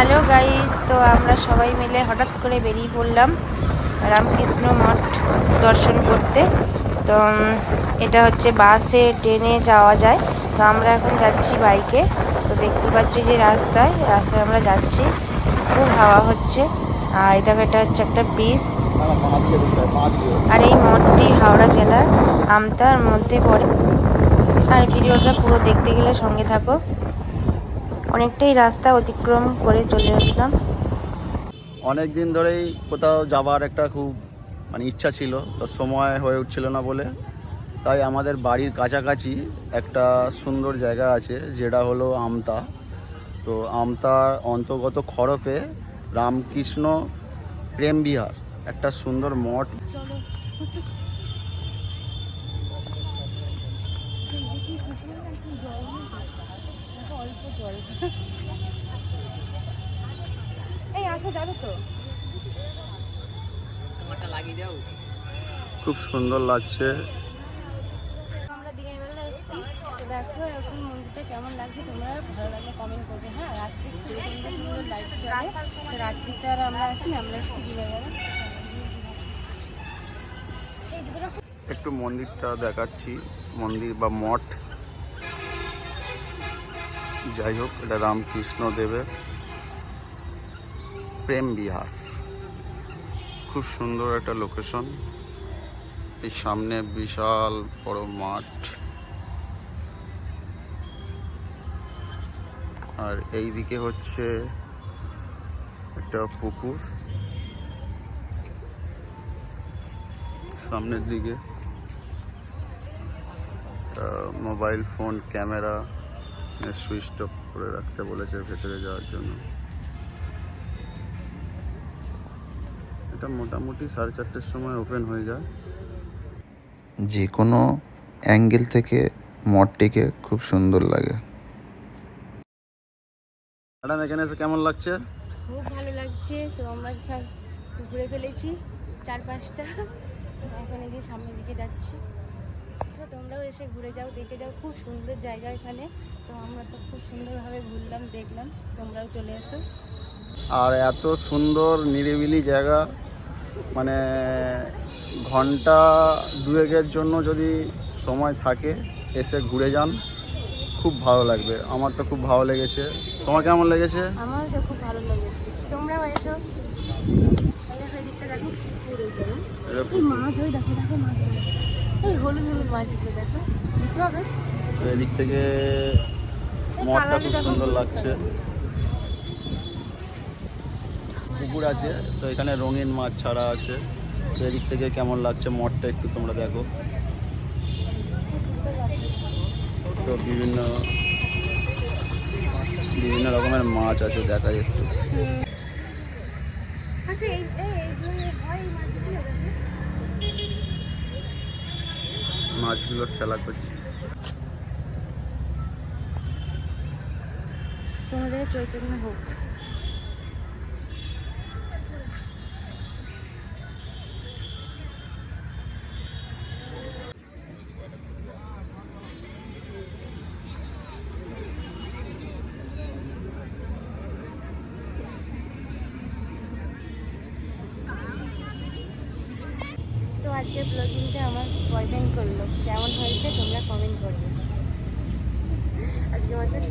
Hello guys, তো আমরা সবাই মিলে হঠাৎ করে বেরিয়ে পড়লাম রামকৃষ্ণ মঠ দর্শন করতে। তো এটা হচ্ছে বাসে, ট্রেনে যাওয়া যায়। তো আমরা এখন যাচ্ছি বাইকে। তো দেখতে পাচ্ছি যে রাস্তায় রাস্তায় আমরা যাচ্ছি। খুব হাওয়া হচ্ছে। আর দেখো, এটা হচ্ছে একটা ব্রিজ। আর এই মঠটি হাওড়া জেলা আমতার মধ্যে পড়ে। আর ভিডিওটা পুরো দেখতে গেলে সঙ্গে থাকো। অনেকটাই রাস্তা অতিক্রম করে চলে আসলাম। অনেক দিন ধরেই কোথাও যাবার একটা খুব মানে ইচ্ছা ছিল, তো সময় হয়ে উঠছিল না বলে। তাই আমাদের বাড়ির কাছাকাছি একটা সুন্দর জায়গা আছে, যেটা হলো আমতা। তো আমতার অন্তর্গত খরপে রামকৃষ্ণ প্রেম বিহার, একটা সুন্দর মঠ। এই আসো যাবে তো। খুব সুন্দর লাগছে। আমরা দিনের বেলা এসেছি। তো দেখো এখন মন্দিরটা কেমন লাগছে তোমরা ভালো লাগলে কমেন্ট করবে। হ্যাঁ রাত্রি খুব সুন্দর সুন্দর লাইট চলে। তো আর আমরা আসি আমরা এসেছি দিনের বেলা একটু মন্দিরটা দেখাচ্ছি মন্দির বা মঠ। যাই হোক, এটা রামকৃষ্ণ দেবের প্রেম বিহার। খুব সুন্দর একটা লোকেশন এই সামনে বিশাল বড় মাঠ। আর এই দিকে হচ্ছে একটা পুকুর। সামনের দিকে মোবাইল ফোন ক্যামেরা সুইচ টপ করে রাখতে বলেছে ভেতরে যাওয়ার জন্য। এটা মোটামুটি সাড়ে চারটের সময় ওপেন হয়ে যায়। যে কোনো অ্যাঙ্গেল থেকে মঠটিকে খুব সুন্দর লাগে। ম্যাডাম এখানে এসে কেমন লাগছে? খুব ভালো লাগছে। তো আমরা সব ঘুরে ফেলেছি চার পাঁচটা। এখন এদিকে সামনের দিকে যাচ্ছি। তোমরাও এসে ঘুরে যাও দেখে যাও। খুব সুন্দর জায়গা এখানে। তো আমরা তো খুব সুন্দরভাবে ঘুরলাম দেখলাম। তোমরাও চলে এসো। আর এত সুন্দর নিরিবিলি জায়গা মানে ঘণ্টা দুয়েকের জন্য যদি সময় থাকে এসে ঘুরে যান। খুব ভালো লাগবে। আমার তো খুব ভালো লেগেছে। তোমার কেমন লেগেছে? আমারও তো খুব ভালো লেগেছে। তোমরাও এসো। মাছ ওই দেখো দেখো মাছ। এই হলুদ হলুদ মাছগুলো দেখো দিতে হবে এদিক থেকে মঠটা খুব সুন্দর লাগছে। পুকুর আছে তো এখানে রঙিন মাছ ছাড়া আছে। তো এদিক থেকে কেমন লাগছে মঠটা একটু তোমরা দেখো। তো বিভিন্ন বিভিন্ন রকমের মাছ আছে দেখা একটু আচ্ছা এই এই এই মাছগুলো দেখো মাছগুলো খেলা করছি। তোমাদের চৈতন্য হোক তো আজকের ব্লগিংটা আমার বয়ফ্রেন্ড করল। কেমন হয়েছে তোমরা কমেন্ট করবে। আজকে আমাদের